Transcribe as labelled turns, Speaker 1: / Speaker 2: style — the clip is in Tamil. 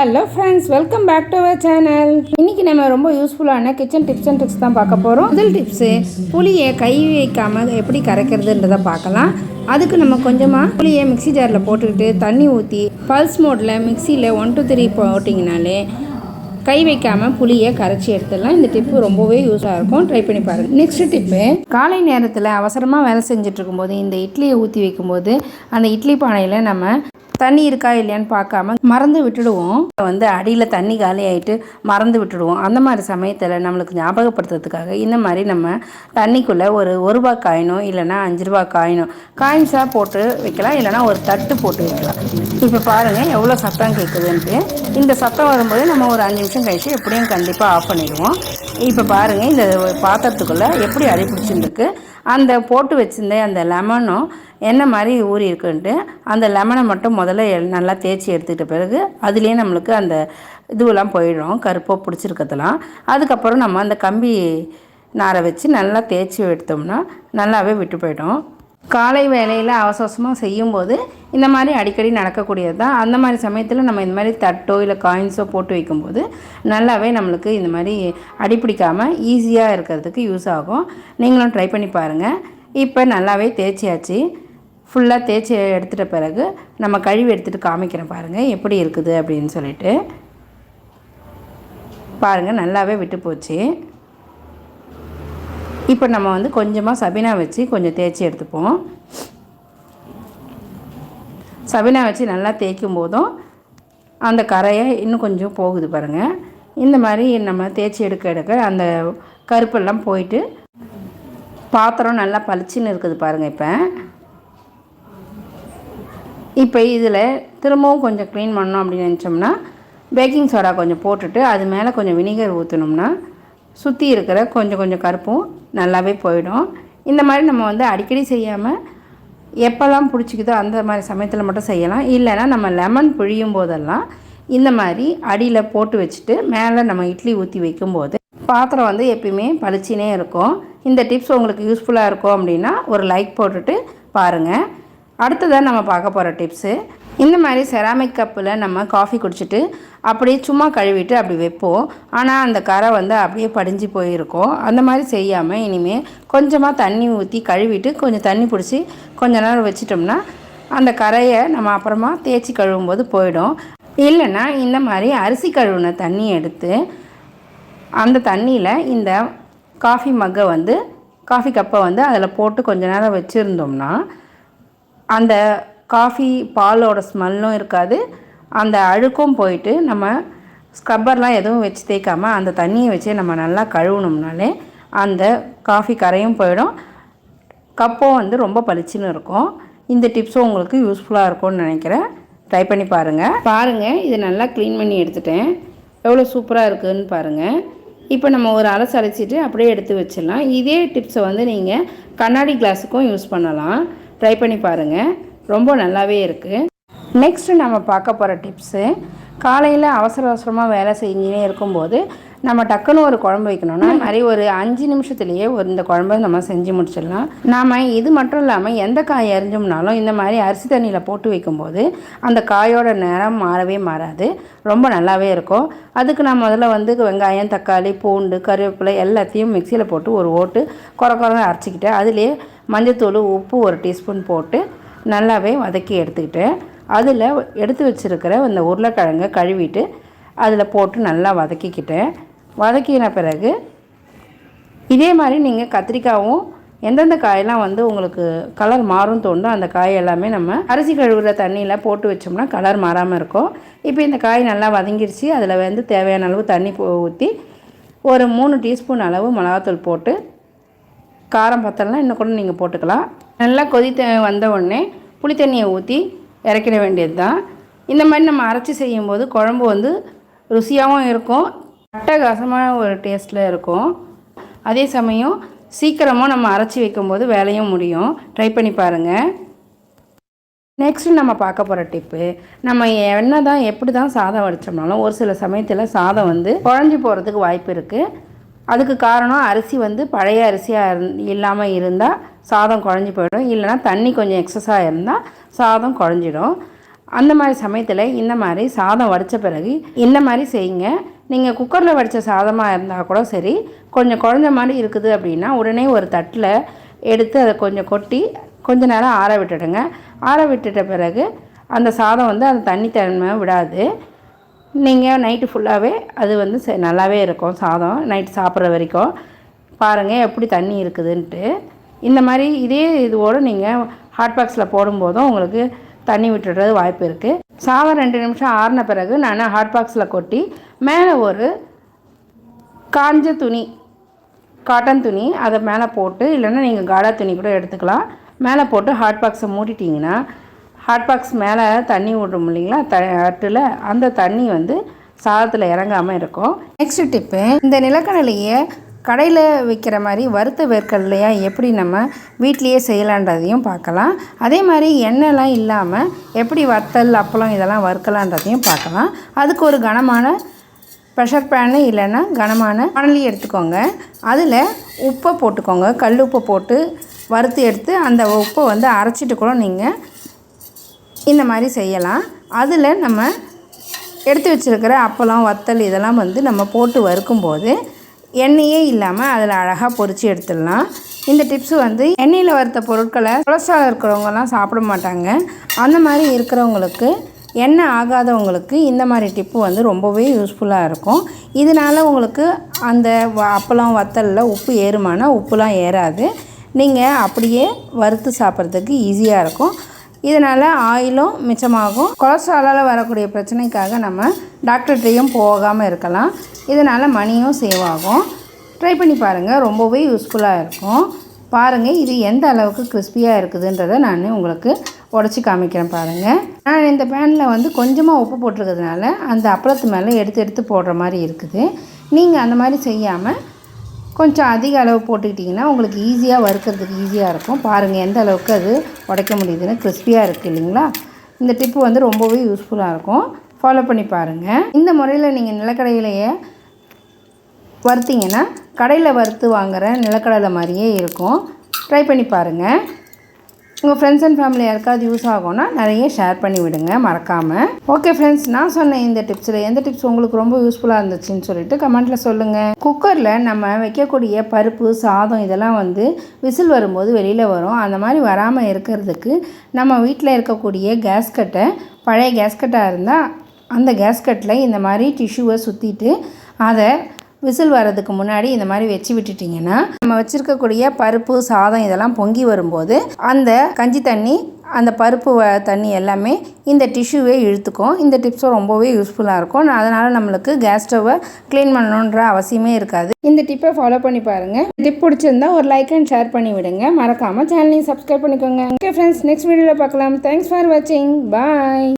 Speaker 1: Hello friends welcome back to our channel இன்றைக்கி நம்ம ரொம்ப யூஸ்ஃபுல்லான கிச்சன் டிப்ஸ் அண்ட் ட்ரிக்ஸ் தான் பார்க்க போகிறோம் முதல் டிப்ஸு புளியை கை வைக்காமல் எப்படி கரைக்கிறதுன்றதை பார்க்கலாம். அதுக்கு நம்ம கொஞ்சமாக புளியை மிக்ஸி ஜாரில் போட்டுக்கிட்டு தண்ணி ஊற்றி பல்ஸ் மோடில் மிக்சியில் ஒன் டூ த்ரீ போட்டிங்கனாலே கை வைக்காமல் புளியை கரைச்சி எடுத்துடலாம். இந்த டிப்பு ரொம்பவே யூஸாக இருக்கும். ட்ரை பண்ணி பாருங்கள் நெக்ஸ்ட் டிப்பு காலை நேரத்தில் அவசரமாக வேலை செஞ்சுட்டு இருக்கும்போது இந்த இட்லியை ஊற்றி வைக்கும்போது அந்த இட்லி பானையில் நம்ம தண்ணி இருக்கா இல்லையான்னு பார்க்காம மறந்து விட்டுடுவோம். வந்து அடியில் தண்ணி காலி ஆகிட்டு மறந்து விட்டுடுவோம். அந்த மாதிரி சமயத்தில் நம்மளுக்கு ஞாபகப்படுத்துறதுக்காக இந்த மாதிரி நம்ம தண்ணிக்குள்ளே ஒரு ஒரு ரூபா காயினோ இல்லைன்னா அஞ்சு ரூபா காயினோ காயின்ஸாக போட்டு வைக்கலாம். இல்லைன்னா ஒரு தட்டு போட்டு வைக்கலாம். இப்போ பாருங்கள் எவ்வளோ சத்தம் கேட்குதுன்ட்டு இந்த சத்தம் வரும்போது நம்ம ஒரு அஞ்சு நிமிஷம் கழிச்சு எப்படியும் கண்டிப்பாக ஆஃப் பண்ணிடுவோம். இப்போ பாருங்கள் இந்த பாத்திரத்துக்குள்ளே எப்படி அடிபிடிச்சிருக்கு அந்த போட்டு வச்சிருந்த அந்த லெமனும் என்ன மாதிரி ஊறி இருக்குன்ட்டு அந்த லெமனை மட்டும் முதல்ல நல்லா தேய்ச்சி எடுத்துக்கிட்ட பிறகு அதுலேயே நம்மளுக்கு அந்த இதுவெல்லாம் போயிடும். கருப்பாக பிடிச்சிருக்கிறதுலாம். அதுக்கப்புறம் நம்ம அந்த கம்பி நாரை வச்சு நல்லா தேய்ச்சி எடுத்தோம்னா நல்லாவே விட்டு போயிடும். காலை வேலையில் அவசரமாக செய்யும்போது இந்த மாதிரி அடிக்கடி நடக்கக்கூடியது தான் அந்த மாதிரி சமயத்தில் நம்ம இந்த மாதிரி தட்டோ இல்லை காயின்ஸோ போட்டு வைக்கும்போது நல்லாவே நம்மளுக்கு இந்த மாதிரி அடிப்பிடிக்காமல் ஈஸியாக இருக்கிறதுக்கு யூஸ் ஆகும். நீங்களும் ட்ரை பண்ணி பாருங்கள் இப்போ நல்லாவே தேய்ச்சியாச்சு. ஃபுல்லாக தேய்ச்சி எடுத்துகிட்ட பிறகு நம்ம கழுவி எடுத்துகிட்டு காமிக்கிறேன் பாருங்கள் எப்படி இருக்குது அப்படின்னு சொல்லிட்டு. பாருங்கள் நல்லாவே விட்டு போச்சு. இப்போ நம்ம வந்து கொஞ்சமாக சபினா வச்சு கொஞ்சம் தேய்ச்சி எடுத்துப்போம். சபினா வச்சு நல்லா தேய்க்கும் போதும் அந்த கரையை இன்னும் கொஞ்சம் போகுது பாருங்கள் இந்த மாதிரி நம்ம தேய்ச்சி எடுக்க எடுக்க அந்த கருப்பெல்லாம் போயிட்டு பாத்திரம் நல்லா பளிச்சுன்னு இருக்குது பாருங்கள் இப்போ. இப்போ இதில் திரும்பவும் கொஞ்சம் க்ளீன் பண்ணோம் அப்படின்னு நினச்சோம்னா பேக்கிங் சோடா கொஞ்சம் போட்டுட்டு அது மேலே கொஞ்சம் வினிகர் ஊற்றினோம்னா சுற்றி இருக்கிற கொஞ்சம் கொஞ்சம் கருப்பும் நல்லாவே போயிடும். இந்த மாதிரி நம்ம வந்து அடிக்கடி செய்யாமல் எப்போல்லாம் பிடிச்சிக்குதோ அந்த மாதிரி சமயத்தில் மட்டும் செய்யலாம். இல்லைன்னா நம்ம லெமன் பிழியும் போதெல்லாம் இந்த மாதிரி அடியில் போட்டு வச்சுட்டு மேலே நம்ம இட்லி ஊற்றி வைக்கும்போது பாத்திரம் வந்து எப்பயுமே பளிச்சினே இருக்கும். இந்த டிப்ஸ் உங்களுக்கு யூஸ்ஃபுல்லாக இருக்கும் அப்படின்னா ஒரு லைக் போட்டுட்டு பாருங்கள் அடுத்ததாக நம்ம பார்க்க போகிற டிப்ஸு இந்த மாதிரி செராமிக் கப்பில் நம்ம காஃபி குடிச்சிட்டு அப்படியே சும்மா கழுவிட்டு அப்படி வைப்போம். ஆனால் அந்த கரை வந்து அப்படியே படிஞ்சு போயிருக்கும். அந்த மாதிரி செய்யாமல் இனிமேல் கொஞ்சமாக தண்ணி ஊற்றி கழுவிட்டு கொஞ்சம் தண்ணி பிடிச்சி கொஞ்ச நேரம் வச்சிட்டோம்னா அந்த கரையை நம்ம அப்புறமா தேய்ச்சி கழுவும் போது போயிடும். இல்லைன்னா இந்த மாதிரி அரிசி கழுவுன தண்ணி எடுத்து அந்த தண்ணியில் இந்த காஃபி மக்கை வந்து காஃபி கப்பை வந்து அதில் போட்டு கொஞ்ச நேரம் வச்சுருந்தோம்னா அந்த காஃபி பாலோட ஸ்மெல்லும் இருக்காது. அந்த அழுக்கும் போயிட்டு நம்ம ஸ்க்ரப்பர்லாம் எதுவும் வச்சு தேய்க்காமல் அந்த தண்ணியை வச்சு நம்ம நல்லா கழுவுனோம்னாலே அந்த காஃபி கரையும் போயிடும். கப்பும் வந்து ரொம்ப பளிச்சுன்னு இருக்கும். இந்த டிப்ஸும் உங்களுக்கு யூஸ்ஃபுல்லாக இருக்கும்னு நினைக்கிறேன். ட்ரை பண்ணி பாருங்கள் பாருங்கள் இதை நல்லா க்ளீன் பண்ணி எடுத்துட்டேன். எவ்வளோ சூப்பராக இருக்குதுன்னு பாருங்கள் இப்போ நம்ம ஒரு அலசு அரைச்சிட்டு அப்படியே எடுத்து வச்சிடலாம். இதே டிப்ஸை வந்து நீங்கள் கண்ணாடி கிளாஸுக்கும் யூஸ் பண்ணலாம். ட்ரை பண்ணி பாருங்கள் ரொம்ப நல்லாவே இருக்குது நெக்ஸ்ட்டு நம்ம பார்க்க போகிற டிப்ஸு காலையில் அவசர அவசரமாக வேலை செஞ்சுனே இருக்கும்போது நம்ம டக்குன்னு ஒரு குழம்பு வைக்கணும்னா மாதிரி ஒரு அஞ்சு நிமிஷத்துலேயே ஒரு இந்த குழம்பை நம்ம செஞ்சு முடிச்சிடலாம். நாம் இது மட்டும் இல்லாமல் எந்த காய் அரிஞ்சோம்னாலும் இந்த மாதிரி அரிசி தண்ணியில் போட்டு வைக்கும்போது அந்த காயோட நிறம் மாறவே மாறாது. ரொம்ப நல்லாவே இருக்கும். அதுக்கு நான் முதல்ல வந்து வெங்காயம் தக்காளி பூண்டு கருவேப்பிலை எல்லாத்தையும் மிக்சியில் போட்டு ஒரு ஓட்டு குறை குறை அரைச்சிக்கிட்டு அதுலேயே மஞ்சத்தூள் உப்பு ஒரு டீஸ்பூன் போட்டு நல்லாவே வதக்கி எடுத்துக்கிட்டேன் அதில் எடுத்து வச்சுருக்கிற இந்த உருளைக்கிழங்கை கழுவிட்டு அதில் போட்டு நல்லா வதக்கிக்கிட்டேன் வதக்கின பிறகு இதே மாதிரி நீங்கள் கத்திரிக்காவும் எந்தெந்த காயெல்லாம் வந்து உங்களுக்கு கலர் மாறும் தோணுதோ அந்த காய் எல்லாமே நம்ம அரிசி கழுவுற தண்ணியில் போட்டு வச்சோம்னா கலர் மாறாமல் இருக்கும். இப்போ இந்த காய் நல்லா வதங்கிருச்சு. அதில் வந்து தேவையான அளவு தண்ணி ஊற்றி ஒரு மூணு டீஸ்பூன் அளவு மிளகாத்தூள் போட்டு காரம் பத்தலாம் இன்னும் கூட நீங்கள் போட்டுக்கலாம். நல்லா கொதித்த வந்த உடனே புளி தண்ணியை ஊற்றி இறக்கிட வேண்டியது தான் இந்த மாதிரி நம்ம அரைச்சி செய்யும்போது குழம்பு வந்து ருசியாகவும் இருக்கும். அட்டகாசமான ஒரு டேஸ்ட்டில் இருக்கும். அதே சமயம் சீக்கிரமாக நம்ம அரைச்சி வைக்கும்போது வேலையும் முடியும். ட்ரை பண்ணி பாருங்கள் நெக்ஸ்ட் நம்ம பார்க்க போகிற டிப்பு நம்ம என்ன தான் எப்படி தான் சாதம் வடித்தோம்னாலும் ஒரு சில சமயத்தில் சாதம் வந்து குழஞ்சி போகிறதுக்கு வாய்ப்பு இருக்குது அதுக்கு காரணம் அரிசி வந்து பழைய அரிசியாக இருந் இல்லாமல் இருந்தால் சாதம் குழஞ்சி போயிடும். இல்லைன்னா தண்ணி கொஞ்சம் எக்ஸஸாக இருந்தால் சாதம் குழஞ்சிடும். அந்த மாதிரி சமயத்தில் இந்த மாதிரி சாதம் வடித்த பிறகு இந்த மாதிரி செய்யுங்க. நீங்கள் குக்கரில் வடித்த சாதமாக இருந்தால் கூட சரி கொஞ்சம் குழஞ்ச மாதிரி இருக்குது அப்படின்னா உடனே ஒரு தட்டில் எடுத்து அதை கொஞ்சம் கொட்டி கொஞ்ச நேரம் ஆற விட்டுடுங்க. ஆற விட்டுட்ட பிறகு அந்த சாதம் வந்து அந்த தண்ணி தன்மை விடாது. நீங்கள் நைட்டு ஃபுல்லாகவே அது வந்து நல்லாவே இருக்கும் சாதம். நைட்டு சாப்பிட்ற வரைக்கும். பாருங்கள் எப்படி தண்ணி இருக்குதுன்ட்டு. இந்த மாதிரி இதே இதுவோடு நீங்கள் ஹாட் பாக்ஸில் போடும்போதும் உங்களுக்கு தண்ணி விட்டுடுறது வாய்ப்பு இருக்குது சாதம் ரெண்டு நிமிஷம் ஆறின பிறகு நான் ஹாட் பாக்ஸில் கொட்டி மேலே ஒரு காஞ்ச துணி காட்டன் துணி அதை மேலே போட்டு இல்லைன்னா நீங்கள் காடா துணி கூட எடுத்துக்கலாம். மேலே போட்டு ஹாட் பாக்ஸை மூடிட்டிங்கன்னா ஹாட் பாக்ஸ் மேலே தண்ணி விடும் இல்லைங்களா? த அட்டில் அந்த தண்ணி வந்து சாதத்தில் இறங்காமல் இருக்கும். நெக்ஸ்ட் டிப்பு இந்த நிலக்கடலையை கடையில் விற்கிற மாதிரி வறுத்த வேர்க்கடலையா எப்படி நம்ம வீட்லேயே செய்யலான்றதையும் பார்க்கலாம். அதே மாதிரி எண்ணெய்லாம் இல்லாமல் எப்படி வத்தல் அப்பளம் இதெல்லாம் வறுக்கலான்றதையும் பார்க்கலாம். அதுக்கு ஒரு கனமான ப்ரெஷர் பேனு இல்லைன்னா கனமான வானலி எடுத்துக்கோங்க. அதில் உப்பை போட்டுக்கோங்க. கல் உப்பை போட்டு வறுத்து எடுத்து அந்த உப்பை வந்து அரைச்சிட்டு கூட நீங்கள் இந்த மாதிரி செய்யலாம். அதில் நம்ம எடுத்து வச்சுருக்கிற அப்பளம் வத்தல் இதெல்லாம் வந்து நம்ம போட்டு வறுக்கும்போது எண்ணெயே இல்லாமல் அதில் அழகாக பொறிச்சு எடுத்துடலாம். இந்த டிப்ஸ் வந்து எண்ணெயில் வறுத்த பொருட்களை கொலஸ்ட்ரால் இருக்கிறவங்கலாம் சாப்பிட மாட்டாங்க. அந்த மாதிரி இருக்கிறவங்களுக்கு எண்ணெய் ஆகாதவங்களுக்கு இந்த மாதிரி டிப்பு வந்து ரொம்பவே யூஸ்ஃபுல்லாக இருக்கும். இதனால் உங்களுக்கு அந்த வ- அப்பளம் வத்தலில் உப்பு ஏறுமானா உப்புலாம் ஏறாது. நீங்கள் அப்படியே வறுத்து சாப்பிட்றதுக்கு ஈஸியாக இருக்கும். இதனால் ஆயிலும் மிச்சமாகும். கொலஸ்ட்ராலால் வரக்கூடிய பிரச்சனைக்காக நம்ம டாக்டர்கிட்டையும் போகாமல் இருக்கலாம். இதனால் மணியும் சேவ் ஆகும். ட்ரை பண்ணி பாருங்கள் ரொம்பவே யூஸ்ஃபுல்லாக இருக்கும். பாருங்கள் இது எந்த அளவுக்கு கிறிஸ்பியாக இருக்குதுன்றதை நான் உங்களுக்கு உடச்சி காமிக்கிறேன் பாருங்கள் நான் இந்த பேனில் வந்து கொஞ்சமாக உப்பு போட்டிருக்கிறதுனால அந்த அப்பளத்து மேலே எடுத்து எடுத்து போடுற மாதிரி இருக்குது. நீங்கள் அந்த மாதிரி செய்யாமல் கொஞ்சம் அதிக அளவு போட்டுக்கிட்டிங்கன்னா உங்களுக்கு ஈஸியாக வறுக்கிறதுக்கு ஈஸியாக இருக்கும். பாருங்கள் எந்த அளவுக்கு அது உடைக்க முடியுதுன்னு கிறிஸ்பியாக இருக்குது இல்லைங்களா? இந்த டிப்பு வந்து ரொம்பவே யூஸ்ஃபுல்லாக இருக்கும். ஃபாலோ பண்ணி பாருங்கள் இந்த முறையில் நீங்கள் நிலக்கடையிலேயே வறுத்தீங்கன்னா கடையில் வறுத்து வாங்குகிற நிலக்கடலை மாதிரியே இருக்கும். ட்ரை பண்ணி பாருங்கள் உங்கள் ஃப்ரெண்ட்ஸ் அண்ட் ஃபேமிலி யாருக்காவது யூஸ் ஆகும்னா நிறைய ஷேர் பண்ணி விடுங்க மறக்காமல் ஓகே ஃப்ரெண்ட்ஸ் நான் சொன்ன இந்த டிப்ஸில் எந்த டிப்ஸ் உங்களுக்கு ரொம்ப யூஸ்ஃபுல்லாக இருந்துச்சுன்னு சொல்லிட்டு கமெண்ட்டில் சொல்லுங்கள் குக்கரில் நம்ம வைக்கக்கூடிய பருப்பு சாதம் இதெல்லாம் வந்து விசில் வரும்போது வெளியில் வரும். அந்த மாதிரி வராமல் இருக்கிறதுக்கு நம்ம வீட்டில் இருக்கக்கூடிய கேஸ்கட்டை பழைய கேஸ்கட்டாக இருந்தால் அந்த கேஸ்கட்டில் இந்த மாதிரி டிஷ்யூவை சுற்றிட்டு அதை விசில் வர்றதுக்கு முன்னாடி இந்த மாதிரி வச்சு விட்டுட்டிங்கன்னா நம்ம வச்சுருக்கக்கூடிய பருப்பு சாதம் இதெல்லாம் பொங்கி வரும்போது அந்த கஞ்சி தண்ணி அந்த பருப்பு தண்ணி எல்லாமே இந்த டிஷ்யூவே இழுத்துக்கும். இந்த டிப்ஸும் ரொம்பவே யூஸ்ஃபுல்லாக இருக்கும். அதனால் நம்மளுக்கு கேஸ் ஸ்டவ்வை க்ளீன் பண்ணணுன்ற அவசியமே இருக்காது. இந்த டிப்பை ஃபாலோ பண்ணி பாருங்கள் டிப் பிடிச்சிருந்தா ஒரு லைக் அண்ட் ஷேர் பண்ணி விடுங்க. மறக்காமல் சேனலையும் சப்ஸ்கிரைப் பண்ணிக்கோங்க. ஓகே ஃப்ரெண்ட்ஸ் நெக்ஸ்ட் வீடியோவில் பார்க்கலாம். தேங்க்ஸ் ஃபார் வாட்சிங் பாய்